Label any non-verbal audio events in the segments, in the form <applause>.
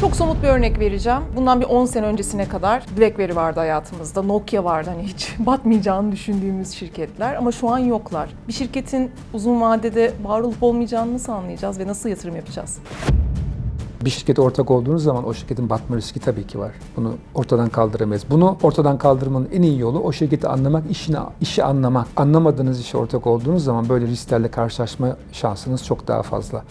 Çok somut bir örnek vereceğim. Bundan bir 10 sene öncesine kadar BlackBerry vardı hayatımızda, Nokia vardı. Hani hiç <laughs> batmayacağını düşündüğümüz şirketler ama şu an yoklar. Bir şirketin uzun vadede var olup olmayacağını nasıl anlayacağız ve nasıl yatırım yapacağız? Bir şirkete ortak olduğunuz zaman o şirketin batma riski tabii ki var. Bunu ortadan kaldıramayız. Bunu ortadan kaldırmanın en iyi yolu o şirketi anlamak, işini, işi anlamak. Anlamadığınız işe ortak olduğunuz zaman böyle risklerle karşılaşma şansınız çok daha fazla.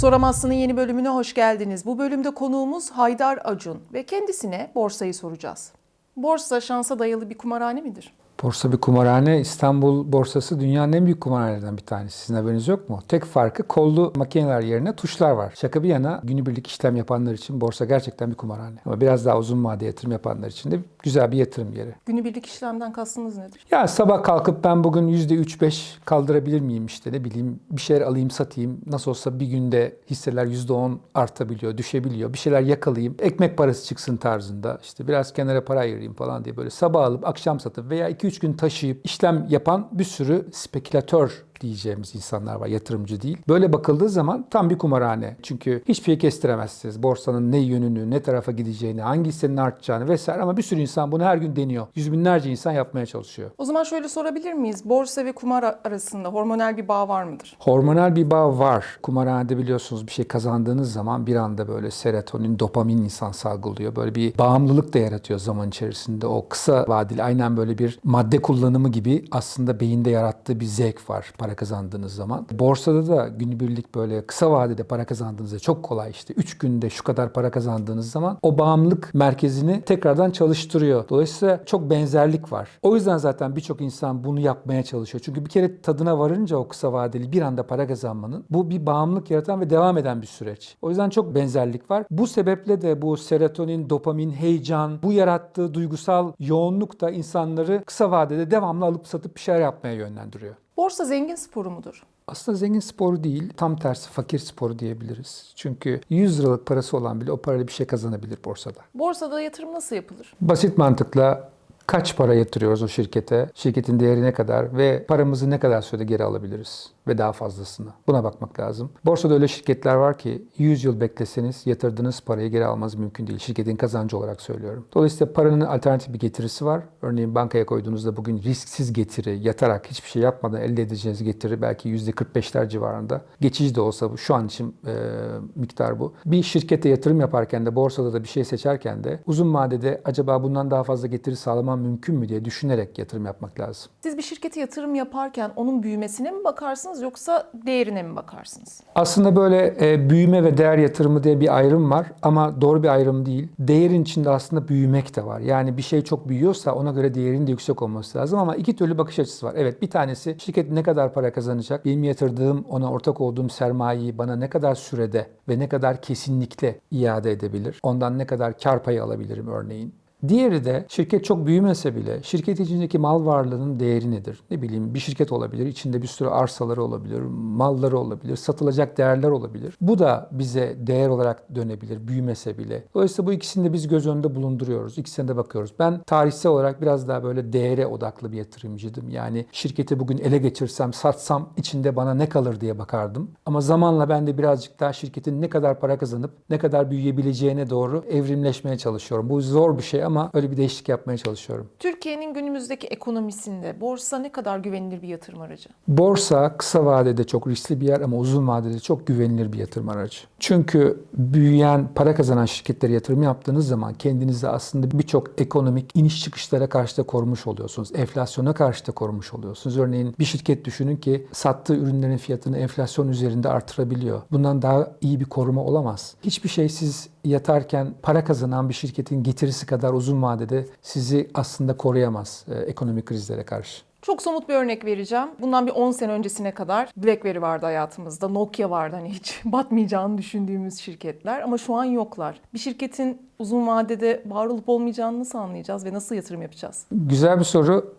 Soramazsın'ın yeni bölümüne hoş geldiniz. Bu bölümde konuğumuz Haydar Acun ve kendisine borsayı soracağız. Borsa şansa dayalı bir kumarhane midir? Borsa bir kumarhane. İstanbul borsası dünyanın en büyük kumarhanelerinden bir tanesi. Sizin haberiniz yok mu? Tek farkı kollu makineler yerine tuşlar var. Şaka bir yana günübirlik işlem yapanlar için borsa gerçekten bir kumarhane. Ama biraz daha uzun vade yatırım yapanlar için de güzel bir yatırım yeri. Günübirlik işlemden kastınız nedir? Ya sabah kalkıp ben bugün %3-5 kaldırabilir miyim işte ne bileyim bir şeyler alayım satayım. Nasıl olsa bir günde hisseler %10 artabiliyor, düşebiliyor. Bir şeyler yakalayayım, ekmek parası çıksın tarzında. İşte biraz kenara para ayırayım falan diye böyle sabah alıp akşam satıp veya 2-3 gün taşıyıp işlem yapan bir sürü spekülatör diyeceğimiz insanlar var, yatırımcı değil. Böyle bakıldığı zaman tam bir kumarhane. Çünkü hiçbir şey kestiremezsiniz. Borsanın ne yönünü, ne tarafa gideceğini, hangi hissenin artacağını vesaire ama bir sürü insan bunu her gün deniyor. Yüz binlerce insan yapmaya çalışıyor. O zaman şöyle sorabilir miyiz? Borsa ve kumar arasında hormonal bir bağ var mıdır? Hormonal bir bağ var. Kumarhanede biliyorsunuz bir şey kazandığınız zaman bir anda böyle serotonin, dopamin insan salgılıyor. Böyle bir bağımlılık da yaratıyor zaman içerisinde. O kısa vadeli aynen böyle bir madde kullanımı gibi aslında beyinde yarattığı bir zevk var para kazandığınız zaman. Borsada da günübirlik böyle kısa vadede para kazandığınızda çok kolay işte 3 günde şu kadar para kazandığınız zaman o bağımlılık merkezini tekrardan çalıştırıyor. Dolayısıyla çok benzerlik var. O yüzden zaten birçok insan bunu yapmaya çalışıyor. Çünkü bir kere tadına varınca o kısa vadeli bir anda para kazanmanın bu bir bağımlılık yaratan ve devam eden bir süreç. O yüzden çok benzerlik var. Bu sebeple de bu serotonin, dopamin, heyecan, bu yarattığı duygusal yoğunluk da insanları kısa vadede devamlı alıp satıp bir şeyler yapmaya yönlendiriyor. Borsa zengin sporu mudur? Aslında zengin sporu değil, tam tersi fakir sporu diyebiliriz. Çünkü 100 liralık parası olan bile o parayla bir şey kazanabilir borsada. Borsada yatırım nasıl yapılır? Basit mantıkla kaç para yatırıyoruz o şirkete, şirketin değeri ne kadar ve paramızı ne kadar sürede geri alabiliriz ve daha fazlasını. Buna bakmak lazım. Borsada öyle şirketler var ki 100 yıl bekleseniz yatırdığınız parayı geri almanız mümkün değil. Şirketin kazancı olarak söylüyorum. Dolayısıyla paranın alternatif bir getirisi var. Örneğin bankaya koyduğunuzda bugün risksiz getiri, yatarak hiçbir şey yapmadan elde edeceğiniz getiri belki %45'ler civarında. Geçici de olsa bu şu an için e, miktar bu. Bir şirkete yatırım yaparken de borsada da bir şey seçerken de uzun vadede acaba bundan daha fazla getiri sağlamam mümkün mü diye düşünerek yatırım yapmak lazım. Siz bir şirkete yatırım yaparken onun büyümesine mi bakarsınız yoksa değerine mi bakarsınız? Aslında böyle e, büyüme ve değer yatırımı diye bir ayrım var ama doğru bir ayrım değil. Değerin içinde aslında büyümek de var. Yani bir şey çok büyüyorsa ona göre değerinin de yüksek olması lazım ama iki türlü bakış açısı var. Evet bir tanesi şirket ne kadar para kazanacak? Benim yatırdığım, ona ortak olduğum sermayeyi bana ne kadar sürede ve ne kadar kesinlikle iade edebilir? Ondan ne kadar kar payı alabilirim örneğin? Diğeri de şirket çok büyümese bile şirket içindeki mal varlığının değeri nedir? Ne bileyim bir şirket olabilir, içinde bir sürü arsaları olabilir, malları olabilir, satılacak değerler olabilir. Bu da bize değer olarak dönebilir büyümese bile. Dolayısıyla bu ikisini de biz göz önünde bulunduruyoruz. İkisine de bakıyoruz. Ben tarihsel olarak biraz daha böyle değere odaklı bir yatırımcıydım. Yani şirketi bugün ele geçirsem, satsam içinde bana ne kalır diye bakardım. Ama zamanla ben de birazcık daha şirketin ne kadar para kazanıp ne kadar büyüyebileceğine doğru evrimleşmeye çalışıyorum. Bu zor bir şey öyle bir değişiklik yapmaya çalışıyorum. Türkiye'nin günümüzdeki ekonomisinde borsa ne kadar güvenilir bir yatırım aracı? Borsa kısa vadede çok riskli bir yer ama uzun vadede çok güvenilir bir yatırım aracı. Çünkü büyüyen, para kazanan şirketlere yatırım yaptığınız zaman kendinizi aslında birçok ekonomik iniş çıkışlara karşı da korumuş oluyorsunuz. Enflasyona karşı da korumuş oluyorsunuz. Örneğin bir şirket düşünün ki sattığı ürünlerin fiyatını enflasyon üzerinde artırabiliyor. Bundan daha iyi bir koruma olamaz. Hiçbir şey siz yatarken para kazanan bir şirketin getirisi kadar uzun vadede sizi aslında koruyamaz e, ekonomik krizlere karşı. Çok somut bir örnek vereceğim. Bundan bir 10 sene öncesine kadar BlackBerry vardı hayatımızda, Nokia vardı. Hani hiç <laughs> batmayacağını düşündüğümüz şirketler ama şu an yoklar. Bir şirketin uzun vadede var olup olmayacağını nasıl anlayacağız ve nasıl yatırım yapacağız? Güzel bir soru.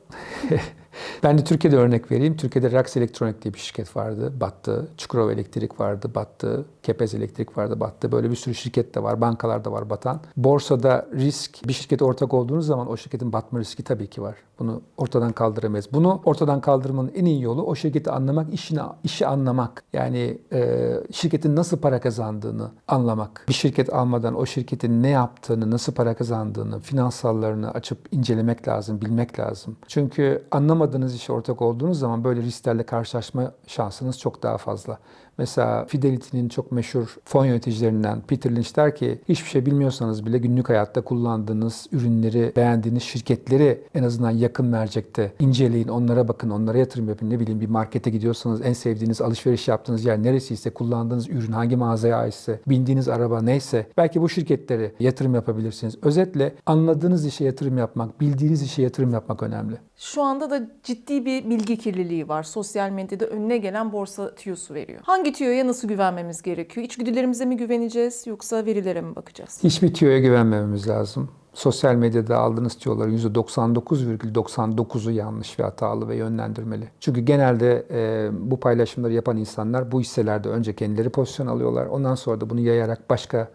<laughs> ben de Türkiye'de örnek vereyim. Türkiye'de Rax Elektronik diye bir şirket vardı, battı. Çukurova Elektrik vardı, battı. Kepez Elektrik vardı, battı. Böyle bir sürü şirket de var, bankalar da var batan. Borsada risk, bir şirkete ortak olduğunuz zaman o şirketin batma riski tabii ki var. Bunu ortadan kaldıramayız. Bunu ortadan kaldırmanın en iyi yolu o şirketi anlamak, işini, işi anlamak. Yani e, şirketin nasıl para kazandığını anlamak. Bir şirket almadan o şirketin ne yaptığını, nasıl para kazandığını, finansallarını açıp incelemek lazım, bilmek lazım. Çünkü anlamadığınız işe ortak olduğunuz zaman böyle risklerle karşılaşma şansınız çok daha fazla. Mesela Fidelity'nin çok meşhur fon yöneticilerinden Peter Lynch der ki hiçbir şey bilmiyorsanız bile günlük hayatta kullandığınız ürünleri, beğendiğiniz şirketleri en azından yakın mercekte inceleyin, onlara bakın, onlara yatırım yapın. Ne bileyim bir markete gidiyorsanız en sevdiğiniz alışveriş yaptığınız yer neresiyse, kullandığınız ürün hangi mağazaya aitse, bindiğiniz araba neyse belki bu şirketlere yatırım yapabilirsiniz. Özetle anladığınız işe yatırım yapmak, bildiğiniz işe yatırım yapmak önemli. Şu anda da ciddi bir bilgi kirliliği var. Sosyal medyada önüne gelen borsa tüyosu veriyor. Hangi tüyoya nasıl güvenmemiz gerekiyor? İçgüdülerimize mi güveneceğiz yoksa verilere mi bakacağız? Hiçbir tüyoya güvenmememiz lazım. Sosyal medyada aldığınız tüyoların %99,99'u yanlış ve hatalı ve yönlendirmeli. Çünkü genelde e, bu paylaşımları yapan insanlar bu hisselerde önce kendileri pozisyon alıyorlar. Ondan sonra da bunu yayarak başka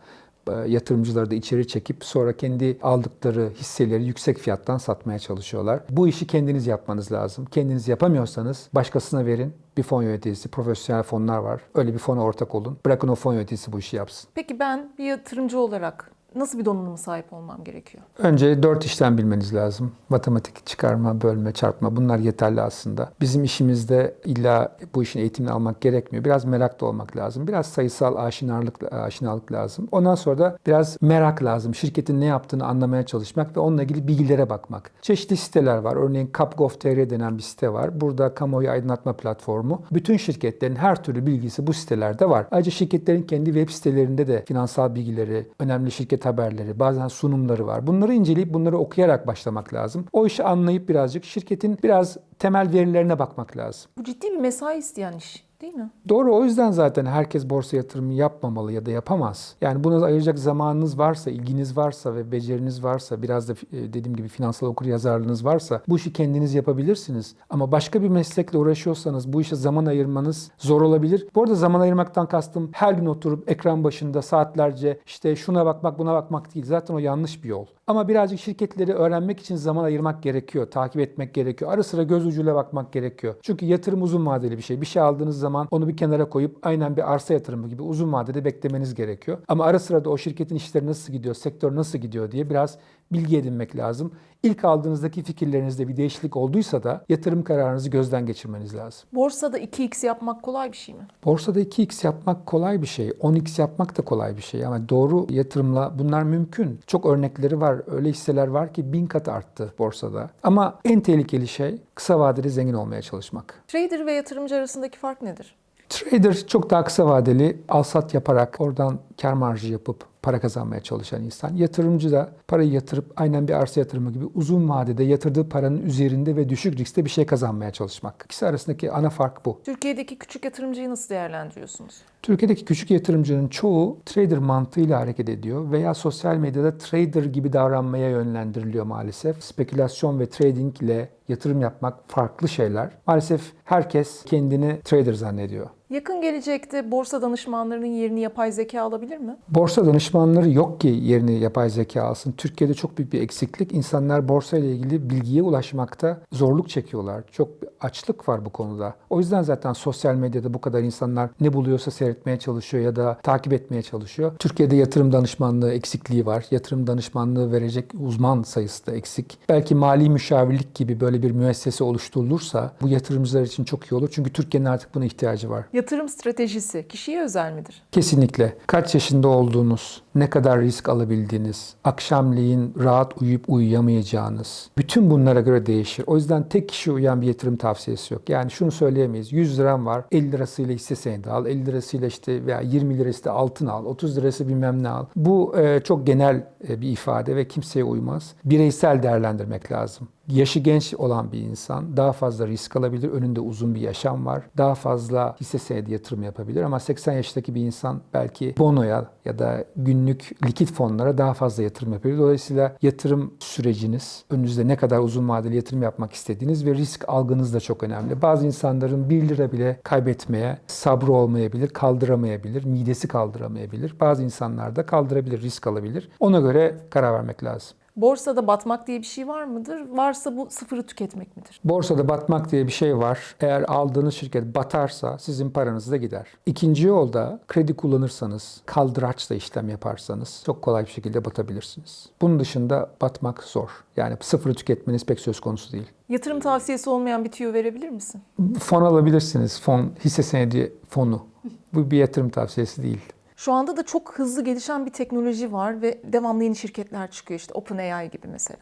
yatırımcıları da içeri çekip sonra kendi aldıkları hisseleri yüksek fiyattan satmaya çalışıyorlar. Bu işi kendiniz yapmanız lazım. Kendiniz yapamıyorsanız başkasına verin. Bir fon yöneticisi, profesyonel fonlar var. Öyle bir fona ortak olun. Bırakın o fon yöneticisi bu işi yapsın. Peki ben bir yatırımcı olarak nasıl bir donanıma sahip olmam gerekiyor? Önce dört işlem bilmeniz lazım. Matematik, çıkarma, bölme, çarpma bunlar yeterli aslında. Bizim işimizde illa bu işin eğitimini almak gerekmiyor. Biraz meraklı olmak lazım. Biraz sayısal aşinalık, aşinalık lazım. Ondan sonra da biraz merak lazım. Şirketin ne yaptığını anlamaya çalışmak ve onunla ilgili bilgilere bakmak. Çeşitli siteler var. Örneğin Capgov.tr denen bir site var. Burada kamuoyu aydınlatma platformu. Bütün şirketlerin her türlü bilgisi bu sitelerde var. Ayrıca şirketlerin kendi web sitelerinde de finansal bilgileri, önemli şirket haberleri, bazen sunumları var. Bunları inceleyip bunları okuyarak başlamak lazım. O işi anlayıp birazcık şirketin biraz temel verilerine bakmak lazım. Bu ciddi bir mesai isteyen iş değil mi? Doğru o yüzden zaten herkes borsa yatırımı yapmamalı ya da yapamaz. Yani buna ayıracak zamanınız varsa, ilginiz varsa ve beceriniz varsa, biraz da e, dediğim gibi finansal okur yazarlığınız varsa bu işi kendiniz yapabilirsiniz. Ama başka bir meslekle uğraşıyorsanız bu işe zaman ayırmanız zor olabilir. Bu arada zaman ayırmaktan kastım her gün oturup ekran başında saatlerce işte şuna bakmak buna bakmak değil. Zaten o yanlış bir yol. Ama birazcık şirketleri öğrenmek için zaman ayırmak gerekiyor, takip etmek gerekiyor. Ara sıra göz ucuyla bakmak gerekiyor. Çünkü yatırım uzun vadeli bir şey. Bir şey aldığınız zaman onu bir kenara koyup aynen bir arsa yatırımı gibi uzun vadede beklemeniz gerekiyor. Ama ara sıra da o şirketin işleri nasıl gidiyor, sektör nasıl gidiyor diye biraz bilgi edinmek lazım. İlk aldığınızdaki fikirlerinizde bir değişiklik olduysa da yatırım kararınızı gözden geçirmeniz lazım. Borsada 2x yapmak kolay bir şey mi? Borsada 2x yapmak kolay bir şey. 10x yapmak da kolay bir şey. Ama doğru yatırımla bunlar mümkün. Çok örnekleri var. Öyle hisseler var ki bin kat arttı borsada. Ama en tehlikeli şey kısa vadeli zengin olmaya çalışmak. Trader ve yatırımcı arasındaki fark nedir? Trader çok daha kısa vadeli al-sat yaparak oradan kar marjı yapıp para kazanmaya çalışan insan. Yatırımcı da parayı yatırıp aynen bir arsa yatırımı gibi uzun vadede yatırdığı paranın üzerinde ve düşük riskte bir şey kazanmaya çalışmak. İkisi arasındaki ana fark bu. Türkiye'deki küçük yatırımcıyı nasıl değerlendiriyorsunuz? Türkiye'deki küçük yatırımcının çoğu trader mantığıyla hareket ediyor veya sosyal medyada trader gibi davranmaya yönlendiriliyor maalesef. Spekülasyon ve trading ile yatırım yapmak farklı şeyler. Maalesef herkes kendini trader zannediyor. Yakın gelecekte borsa danışmanlarının yerini yapay zeka alabilir mi? Borsa danışmanları yok ki yerini yapay zeka alsın. Türkiye'de çok büyük bir eksiklik. İnsanlar borsa ile ilgili bilgiye ulaşmakta zorluk çekiyorlar. Çok bir açlık var bu konuda. O yüzden zaten sosyal medyada bu kadar insanlar ne buluyorsa seyretmeye çalışıyor ya da takip etmeye çalışıyor. Türkiye'de yatırım danışmanlığı eksikliği var. Yatırım danışmanlığı verecek uzman sayısı da eksik. Belki mali müşavirlik gibi böyle bir müessese oluşturulursa bu yatırımcılar için çok iyi olur. Çünkü Türkiye'nin artık buna ihtiyacı var. Yatırım stratejisi kişiye özel midir? Kesinlikle. Kaç yaşında olduğunuz, ne kadar risk alabildiğiniz, akşamleyin rahat uyuyup uyuyamayacağınız, bütün bunlara göre değişir. O yüzden tek kişi uyan bir yatırım tavsiyesi yok. Yani şunu söyleyemeyiz. 100 liram var, 50 lirasıyla hisse senedi al, 50 lirasıyla işte veya 20 lirasıyla altın al, 30 lirası bilmem ne al. Bu e, çok genel e, bir ifade ve kimseye uymaz. Bireysel değerlendirmek lazım. Yaşı genç olan bir insan daha fazla risk alabilir. Önünde uzun bir yaşam var. Daha fazla hisse senedi yatırım yapabilir. Ama 80 yaşındaki bir insan belki bonoya ya da günlük likit fonlara daha fazla yatırım yapabilir. Dolayısıyla yatırım süreciniz, önünüzde ne kadar uzun vadeli yatırım yapmak istediğiniz ve risk algınız da çok önemli. Bazı insanların 1 lira bile kaybetmeye sabrı olmayabilir, kaldıramayabilir, midesi kaldıramayabilir. Bazı insanlar da kaldırabilir, risk alabilir. Ona göre karar vermek lazım. Borsada batmak diye bir şey var mıdır? Varsa bu sıfırı tüketmek midir? Borsada batmak diye bir şey var. Eğer aldığınız şirket batarsa sizin paranız da gider. İkinci yolda kredi kullanırsanız, kaldıraçla işlem yaparsanız çok kolay bir şekilde batabilirsiniz. Bunun dışında batmak zor. Yani sıfırı tüketmeniz pek söz konusu değil. Yatırım tavsiyesi olmayan bir tüyo verebilir misin? Fon alabilirsiniz. Fon, hisse senedi fonu. Bu bir yatırım tavsiyesi değil. Şu anda da çok hızlı gelişen bir teknoloji var ve devamlı yeni şirketler çıkıyor işte OpenAI gibi mesela.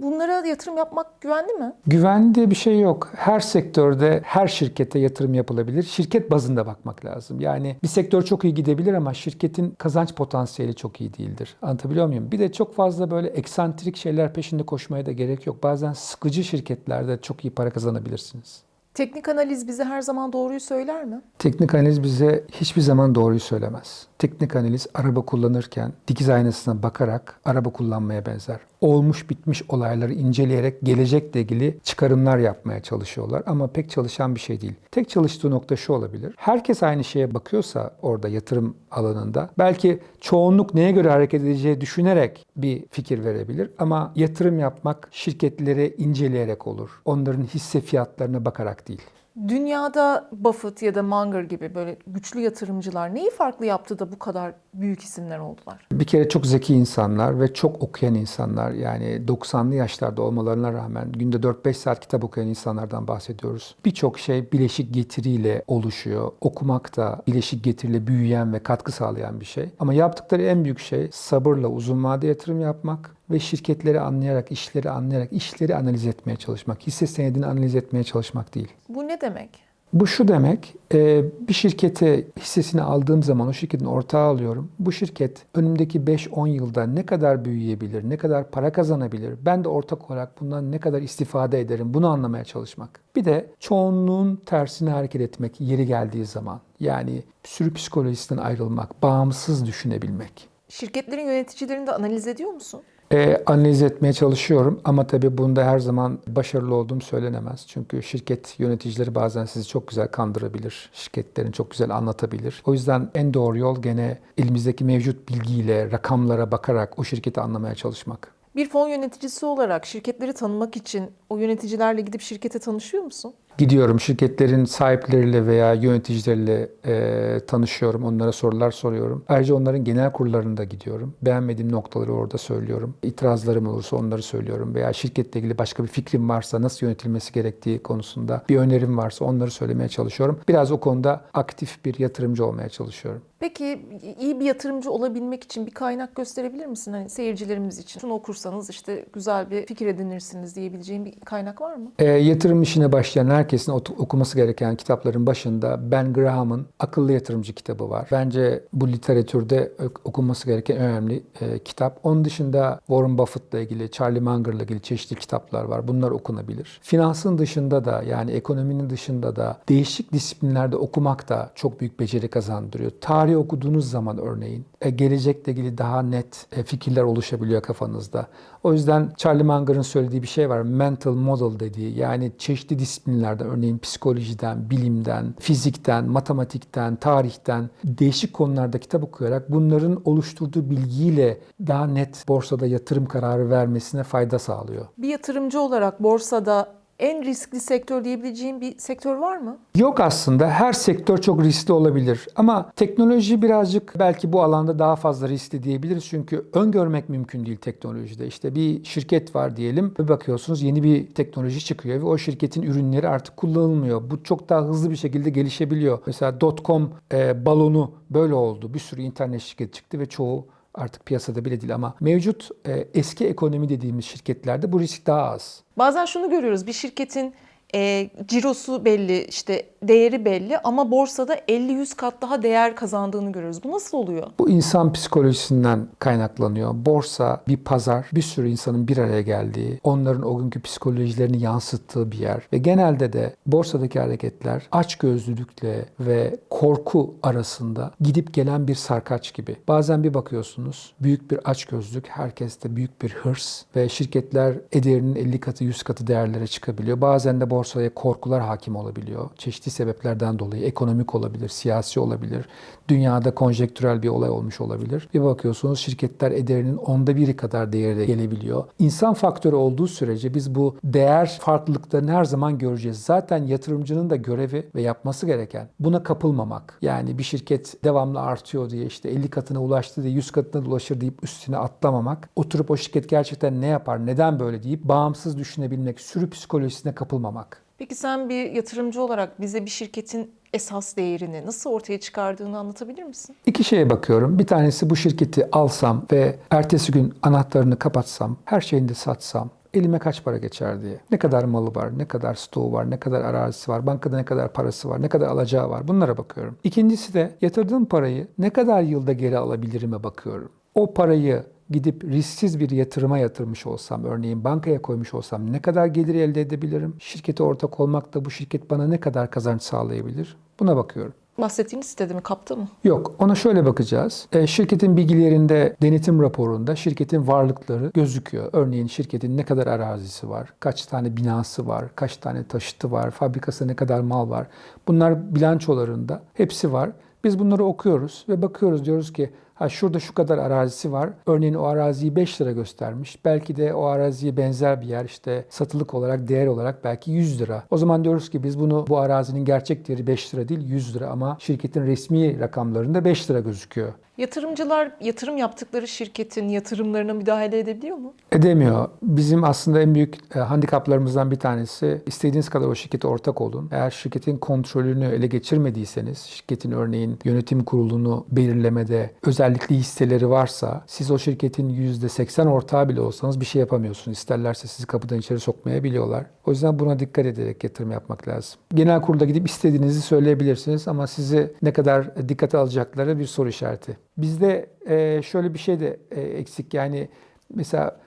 Bunlara yatırım yapmak güvenli mi? Güvenli diye bir şey yok. Her sektörde, her şirkete yatırım yapılabilir. Şirket bazında bakmak lazım. Yani bir sektör çok iyi gidebilir ama şirketin kazanç potansiyeli çok iyi değildir. Anlatabiliyor muyum? Bir de çok fazla böyle eksantrik şeyler peşinde koşmaya da gerek yok. Bazen sıkıcı şirketlerde çok iyi para kazanabilirsiniz. Teknik analiz bize her zaman doğruyu söyler mi? Teknik analiz bize hiçbir zaman doğruyu söylemez. Teknik analiz araba kullanırken dikiz aynasına bakarak araba kullanmaya benzer. Olmuş bitmiş olayları inceleyerek gelecekle ilgili çıkarımlar yapmaya çalışıyorlar ama pek çalışan bir şey değil. Tek çalıştığı nokta şu olabilir. Herkes aynı şeye bakıyorsa orada yatırım alanında belki çoğunluk neye göre hareket edeceği düşünerek bir fikir verebilir ama yatırım yapmak şirketleri inceleyerek olur. Onların hisse fiyatlarına bakarak değil. Dünyada Buffett ya da Munger gibi böyle güçlü yatırımcılar neyi farklı yaptı da bu kadar büyük isimler oldular? Bir kere çok zeki insanlar ve çok okuyan insanlar yani 90'lı yaşlarda olmalarına rağmen günde 4-5 saat kitap okuyan insanlardan bahsediyoruz. Birçok şey bileşik getiriyle oluşuyor. Okumak da bileşik getiriyle büyüyen ve katkı sağlayan bir şey. Ama yaptıkları en büyük şey sabırla uzun vade yatırım yapmak ve şirketleri anlayarak, işleri anlayarak, işleri analiz etmeye çalışmak, hisse senedini analiz etmeye çalışmak değil. Bu ne demek? Bu şu demek, e, bir şirkete hissesini aldığım zaman o şirketin ortağı alıyorum. Bu şirket önümdeki 5-10 yılda ne kadar büyüyebilir, ne kadar para kazanabilir, ben de ortak olarak bundan ne kadar istifade ederim bunu anlamaya çalışmak. Bir de çoğunluğun tersine hareket etmek yeri geldiği zaman. Yani sürü psikolojisinden ayrılmak, bağımsız düşünebilmek. Şirketlerin yöneticilerini de analiz ediyor musun? E, analiz etmeye çalışıyorum ama tabii bunda her zaman başarılı olduğum söylenemez. Çünkü şirket yöneticileri bazen sizi çok güzel kandırabilir. Şirketlerini çok güzel anlatabilir. O yüzden en doğru yol gene elimizdeki mevcut bilgiyle, rakamlara bakarak o şirketi anlamaya çalışmak. Bir fon yöneticisi olarak şirketleri tanımak için o yöneticilerle gidip şirkete tanışıyor musun? Gidiyorum şirketlerin sahipleriyle veya yöneticileriyle e, tanışıyorum. Onlara sorular soruyorum. Ayrıca onların genel kurullarına gidiyorum. Beğenmediğim noktaları orada söylüyorum. İtirazlarım olursa onları söylüyorum. Veya şirketle ilgili başka bir fikrim varsa nasıl yönetilmesi gerektiği konusunda bir önerim varsa onları söylemeye çalışıyorum. Biraz o konuda aktif bir yatırımcı olmaya çalışıyorum. Peki iyi bir yatırımcı olabilmek için bir kaynak gösterebilir misin? Hani seyircilerimiz için şunu okursanız işte güzel bir fikir edinirsiniz diyebileceğin bir kaynak var mı? E, yatırım işine başlayan herkesin okuması gereken kitapların başında Ben Graham'ın Akıllı Yatırımcı kitabı var. Bence bu literatürde okunması gereken önemli e, kitap. Onun dışında Warren Buffett'la ilgili, Charlie Munger'la ilgili çeşitli kitaplar var. Bunlar okunabilir. Finansın dışında da yani ekonominin dışında da değişik disiplinlerde okumak da çok büyük beceri kazandırıyor. Tarih okuduğunuz zaman örneğin e, gelecekle ilgili daha net e, fikirler oluşabiliyor kafanızda. O yüzden Charlie Munger'ın söylediği bir şey var. Mental model dediği yani çeşitli disiplinlerden örneğin psikolojiden, bilimden, fizikten, matematikten, tarihten değişik konularda kitap okuyarak bunların oluşturduğu bilgiyle daha net borsada yatırım kararı vermesine fayda sağlıyor. Bir yatırımcı olarak borsada en riskli sektör diyebileceğin bir sektör var mı? Yok aslında her sektör çok riskli olabilir ama teknoloji birazcık belki bu alanda daha fazla riskli diyebiliriz. Çünkü öngörmek mümkün değil teknolojide. İşte bir şirket var diyelim bir bakıyorsunuz yeni bir teknoloji çıkıyor ve o şirketin ürünleri artık kullanılmıyor. Bu çok daha hızlı bir şekilde gelişebiliyor. Mesela dotcom e, balonu böyle oldu. Bir sürü internet şirketi çıktı ve çoğu artık piyasada bile değil ama mevcut e, eski ekonomi dediğimiz şirketlerde bu risk daha az. Bazen şunu görüyoruz bir şirketin E, cirosu belli, işte değeri belli ama borsada 50-100 kat daha değer kazandığını görüyoruz. Bu nasıl oluyor? Bu insan psikolojisinden kaynaklanıyor. Borsa bir pazar, bir sürü insanın bir araya geldiği, onların o günkü psikolojilerini yansıttığı bir yer. Ve genelde de borsadaki hareketler açgözlülükle ve korku arasında gidip gelen bir sarkaç gibi. Bazen bir bakıyorsunuz büyük bir açgözlük, herkeste büyük bir hırs ve şirketler ederinin 50 katı 100 katı değerlere çıkabiliyor. Bazen de borsaya korkular hakim olabiliyor. Çeşitli sebeplerden dolayı ekonomik olabilir, siyasi olabilir, dünyada konjektürel bir olay olmuş olabilir. Bir bakıyorsunuz şirketler ederinin onda biri kadar değere gelebiliyor. İnsan faktörü olduğu sürece biz bu değer farklılıklarını her zaman göreceğiz. Zaten yatırımcının da görevi ve yapması gereken buna kapılmamak. Yani bir şirket devamlı artıyor diye işte 50 katına ulaştı diye 100 katına ulaşır deyip üstüne atlamamak. Oturup o şirket gerçekten ne yapar, neden böyle deyip bağımsız düşünebilmek, sürü psikolojisine kapılmamak. Peki sen bir yatırımcı olarak bize bir şirketin esas değerini nasıl ortaya çıkardığını anlatabilir misin? İki şeye bakıyorum. Bir tanesi bu şirketi alsam ve ertesi gün anahtarını kapatsam, her şeyini de satsam elime kaç para geçer diye. Ne kadar malı var, ne kadar stoğu var, ne kadar arazisi var, bankada ne kadar parası var, ne kadar alacağı var. Bunlara bakıyorum. İkincisi de yatırdığım parayı ne kadar yılda geri alabilirime bakıyorum. O parayı gidip risksiz bir yatırıma yatırmış olsam, örneğin bankaya koymuş olsam ne kadar gelir elde edebilirim? Şirkete ortak olmakta bu şirket bana ne kadar kazanç sağlayabilir? Buna bakıyorum. Bahsettiğiniz sitede mi kaptı mı? Yok, ona şöyle bakacağız. E, şirketin bilgilerinde, denetim raporunda şirketin varlıkları gözüküyor. Örneğin şirketin ne kadar arazisi var, kaç tane binası var, kaç tane taşıtı var, fabrikasında ne kadar mal var. Bunlar bilançolarında hepsi var. Biz bunları okuyoruz ve bakıyoruz diyoruz ki ha şurada şu kadar arazisi var. Örneğin o araziyi 5 lira göstermiş. Belki de o araziye benzer bir yer işte satılık olarak, değer olarak belki 100 lira. O zaman diyoruz ki biz bunu bu arazinin gerçek değeri 5 lira değil 100 lira ama şirketin resmi rakamlarında 5 lira gözüküyor. Yatırımcılar yatırım yaptıkları şirketin yatırımlarına müdahale edebiliyor mu? Edemiyor. Bizim aslında en büyük e, handikaplarımızdan bir tanesi istediğiniz kadar o şirkete ortak olun. Eğer şirketin kontrolünü ele geçirmediyseniz, şirketin örneğin yönetim kurulunu belirlemede özellikle hisseleri varsa siz o şirketin %80 ortağı bile olsanız bir şey yapamıyorsunuz. İsterlerse sizi kapıdan içeri sokmaya biliyorlar. O yüzden buna dikkat ederek yatırım yapmak lazım. Genel kurulda gidip istediğinizi söyleyebilirsiniz ama sizi ne kadar dikkate alacakları bir soru işareti. Bizde e, şöyle bir şey de e, eksik yani mesela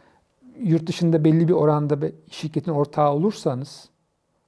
yurt dışında belli bir oranda be- şirketin ortağı olursanız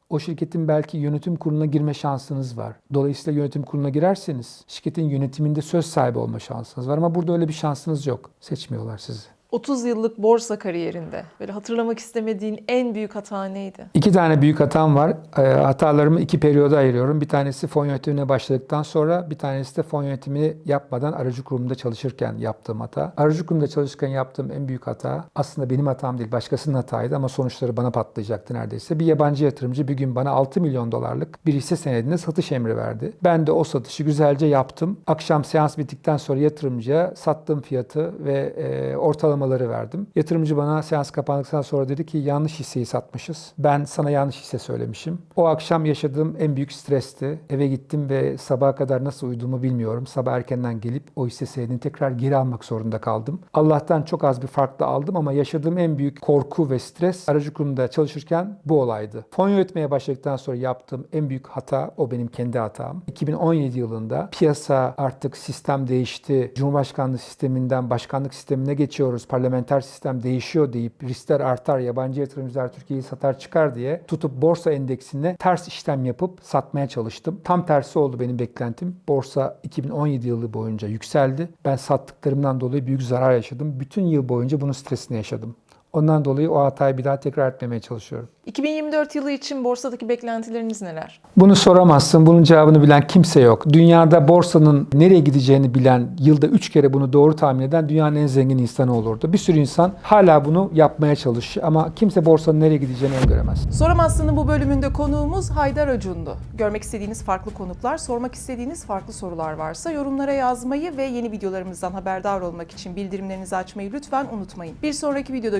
o şirketin belki yönetim kuruluna girme şansınız var. Dolayısıyla yönetim kuruluna girerseniz şirketin yönetiminde söz sahibi olma şansınız var ama burada öyle bir şansınız yok. Seçmiyorlar sizi. 30 yıllık borsa kariyerinde böyle hatırlamak istemediğin en büyük hata neydi? İki tane büyük hatam var. E, hatalarımı iki periyoda ayırıyorum. Bir tanesi fon yönetimine başladıktan sonra, bir tanesi de fon yönetimini yapmadan aracı kurumda çalışırken yaptığım hata. Aracı kurumda çalışırken yaptığım en büyük hata aslında benim hatam değil, başkasının hataydı ama sonuçları bana patlayacaktı neredeyse. Bir yabancı yatırımcı bir gün bana 6 milyon dolarlık bir hisse senedine satış emri verdi. Ben de o satışı güzelce yaptım. Akşam seans bittikten sonra yatırımcıya sattığım fiyatı ve e, ortalamaları verdim. Yatırımcı bana seans kapandıktan sonra dedi ki yanlış hisseyi satmışız. Ben sana yanlış hisse söylemişim. O akşam yaşadığım en büyük stresti. Eve gittim ve sabaha kadar nasıl uyuduğumu bilmiyorum. Sabah erkenden gelip o hisse senedini tekrar geri almak zorunda kaldım. Allah'tan çok az bir farklı aldım ama yaşadığım en büyük korku ve stres aracı kurumda çalışırken bu olaydı. Fon yönetmeye başladıktan sonra yaptığım en büyük hata o benim kendi hatam. 2017 yılında piyasa artık sistem değişti. Cumhurbaşkanlığı sisteminden başkanlık sistemine geçiyoruz. Parlamenter sistem değişiyor deyip riskler artar, yabancı yatırımcılar Türkiye'yi satar çıkar diye tutup borsa endeksine ters işlem yapıp satmaya çalıştım. Tam tersi oldu benim beklentim. Borsa 2017 yılı boyunca yükseldi. Ben sattıklarımdan dolayı büyük zarar yaşadım. Bütün yıl boyunca bunun stresini yaşadım. Ondan dolayı o hatayı bir daha tekrar etmemeye çalışıyorum. 2024 yılı için borsadaki beklentileriniz neler? Bunu soramazsın. Bunun cevabını bilen kimse yok. Dünyada borsanın nereye gideceğini bilen, yılda 3 kere bunu doğru tahmin eden dünyanın en zengin insanı olurdu. Bir sürü insan hala bunu yapmaya çalışıyor ama kimse borsanın nereye gideceğini öngöremez. Soramazsın'ın bu bölümünde konuğumuz Haydar Acun'du. Görmek istediğiniz farklı konuklar, sormak istediğiniz farklı sorular varsa yorumlara yazmayı ve yeni videolarımızdan haberdar olmak için bildirimlerinizi açmayı lütfen unutmayın. Bir sonraki videoda